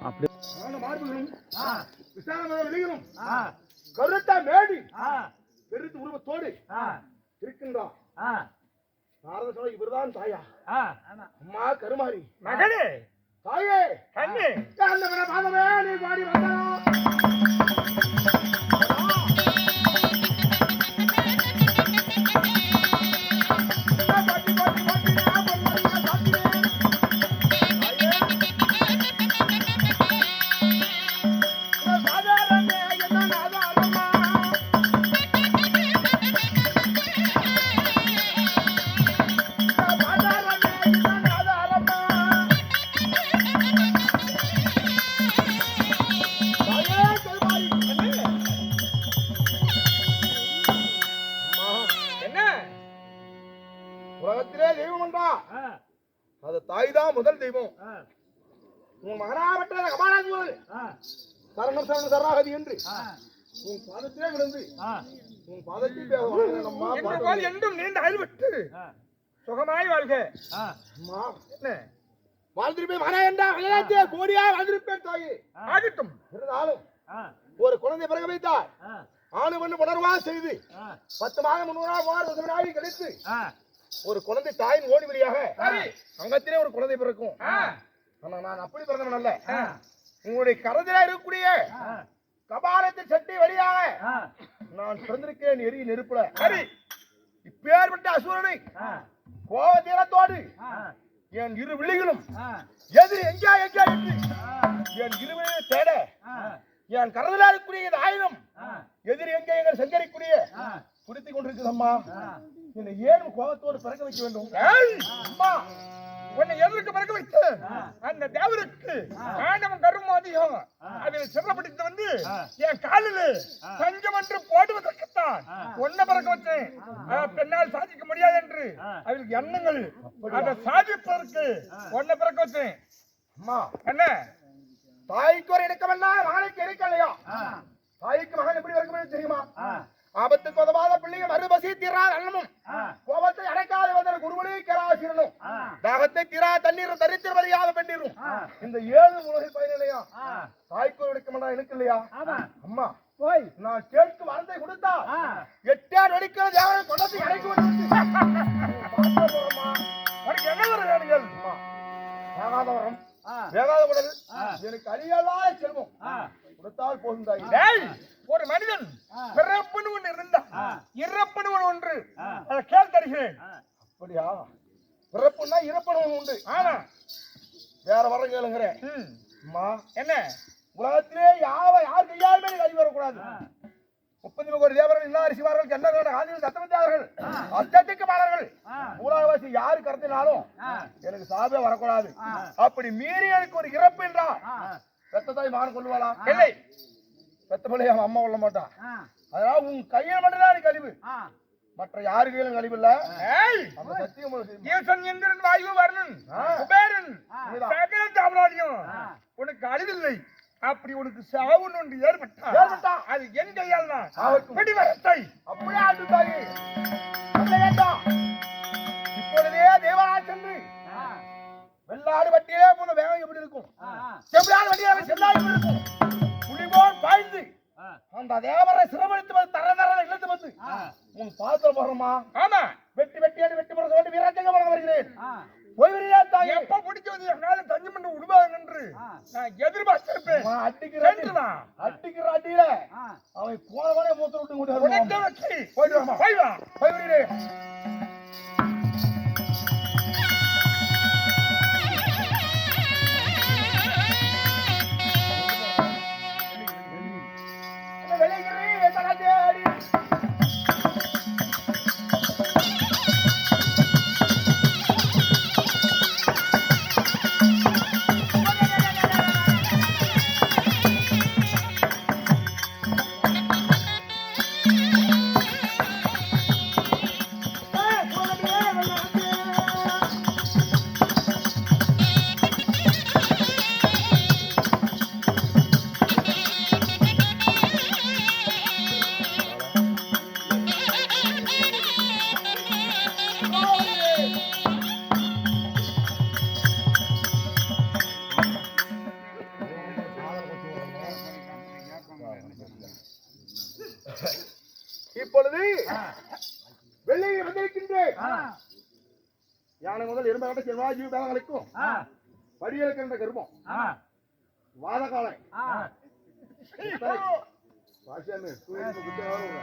அப்படி. விசாரணம் கருத்தா மேடி. பெருத்து உருவத்தோடு இருக்கின்றா. நாரத சபை இவர்தான் தாயா. அம்மா கருமாரி. மகளே தாயே. கண்ணே. பாதவே நீ பாடி வந்தா உலகத்திலே தெய்வம் உண்டா? அது தாய் தான் முதல் தெய்வம். உன் மகனாவற்ற கபாலாஜி சரணம் சரணம் சரணாகதி என்று. உன் பாதத்திலே விழுந்து. உன் பாதத்தில் என்றும் நீண்ட அறிவிட்டு சுகமாய் வாழ்க. வாழ்ந்திருப்பேன் மகனா என்றா அயலாத்தியே கோடியா வாழ்ந்திருப்பேன் தாயே. ஆகட்டும். இருந்தாலும் ஒரு குழந்தை பிறகு வைத்தார். ஆணு பண்ணு உணர்வா செய்து பத்து மாதம் முன்னூறா நாள் கழித்து ஒரு குழந்தை தாயின் ஓடி வழியாக அங்கத்திலே ஒரு குழந்தை பிறக்கும். ஆனா நான் அப்படி பிறந்தவன் அல்ல. உங்களுடைய கரதில இருக்கக்கூடிய கபாலத்தின் சட்டி வழியாக நான் பிறந்திருக்கேன் எரி நெருப்புல. சரி. இப்பேற்பட்ட அசுரனை கோபத்தீரத்தோடு என் இரு விழிகளும் எது எங்கேயா எங்கேயா என்று என் இரு விழிகளை தேட என் கரதில இருக்கக்கூடிய ஆயுதம் எதிரி எங்கே எங்கள் சஞ்சரிக்கூடிய பிடித்துக் கொண்டிருக்குதம்மா என்னை ஏன் கோபத்தோடு பிறக்க வைக்க வேண்டும்? அம்மா உன்னை எதற்கு பிறகு வைத்து? அந்த தேவருக்கு ஆண்டவன் கரும் அதிகம் அதில் சிறப்பிடித்து வந்து என் காலில் தஞ்சம் என்று போடுவதற்குத்தான் ஒன்ன பிறக்க வச்சேன். பெண்ணால் சாதிக்க முடியாது என்று. அதில் எண்ணங்கள் அதை சாதிப்பதற்கு ஒன்ன பிறக்க வச்சேன். அம்மா. என்ன? தாய்க்கு ஒரு இணக்கமல்ல மகனுக்கு இணைக்கலையா தாய்க்கு மகன் எப்படி இருக்கும் தெரியுமா? ஆபத்துக்கு உதவாத பிள்ளைங்க மறுபசி தீரா அன்னமும் கோபத்தை அடைக்காத வந்தர் குருவனே கராசிரனும் தாகத்தை தீரா தண்ணீர் தரித்திர வரியாத பெண்ணீரும் இந்த ஏழு உலகை பயனில்லையா? தாய்க்கு ஒரு இணக்கமல்ல எனக்கு இல்லையா? அம்மா போய். நான் கேட்கும் வரத்தை கொடுத்தா எட்டார் வெடிக்கிற தேவனை கொண்டத்தை அடைக்க உனக்கு என்ன வர வேணுங்கள் அம்மா வேகாத உடல். எனக்கு அழியாத செல்வம். கொடுத்தால் போதும் தாய். ஒரு மனிதன் பிறப்புன்னு ஒன்று இருந்தா இறப்புன்னு ஒன்று. ஒன்று அதை கேள் தருகிறேன். அப்படியா? பிறப்புன்னா இறப்பணும் உண்டு. ஆனா வேற வர கேளுங்கிறேன் அம்மா என்ன? உலகத்திலே யாவ யார் கையாலுமே அழி வரக்கூடாது முப்பத்தி கோடி தேவர்கள் எல்லா ரிசிவார்கள் கண்ணர்கள் ஆதிகள் சத்தமித்தார்கள் அத்தத்துக்கு மாணவர்கள் மூலாவாசி யாரு கருத்தினாலும் எனக்கு சாபே வரக்கூடாது. அப்படி மீறி எனக்கு ஒரு இறப்பு என்றா பெத்த தாய் மகன் கொள்வாளா? இல்லை. பெத்த பிள்ளை அவன் அம்மா கொள்ள மாட்டான். அதனால உன் கையில் மட்டும்தான் எனக்கு அழிவு மற்ற யாரு கையிலும் அழிவு இல்ல? ஈசன் இந்திரன் வாயு வருணன். ஆ. குபேரன். சகல தாமராஜ்யம் உனக்கு அழிவில்லை அப்படி உனக்கு சாவுன்னு ஒன்று ஏற்பட்டா. அது என் கையால் தான். வெடிவரத்தை அப்படியே ஆண்டு தாயி இப்பொழுதே தேவராஜ் சென்று வெள்ளாடு வட்டியிலே போன வேகம் எப்படி இருக்கும்? செவ்வாடு வட்டியிலே செல்லாடு எப்படி இருக்கும்? புலிபோல் பாய்ந்து. அந்த தேவரை சிரமளித்து வந்து தர தர இழுத்து வந்து உன் பாத்திரம் போடுறோமா ஆமா. வெட்டி வெட்டியாடு வெட்டி போட சொல்லி வீராஜங்க போட வருகிறேன். போய் வருகிறா தாயே எப்ப பிடிச்சது என்னால தஞ்சம் பண்ண விடுவாங்க என்று நான் எதிர்பார்த்திருப்பேன். அவன் அடிக்கிற அடியில அவன் போனவனே மூத்த விட்டு உனக்கு வருவான். போய் வா. போய் வருகிறேன் வெள்ளையை வந்திருக்கின்றேன். யானை முதல் எருமை செல்வாஜி வேதங்களுக்கும் படியிருக்கின்ற கருமம். பாஷாமி தூக்கி குத்த வரும்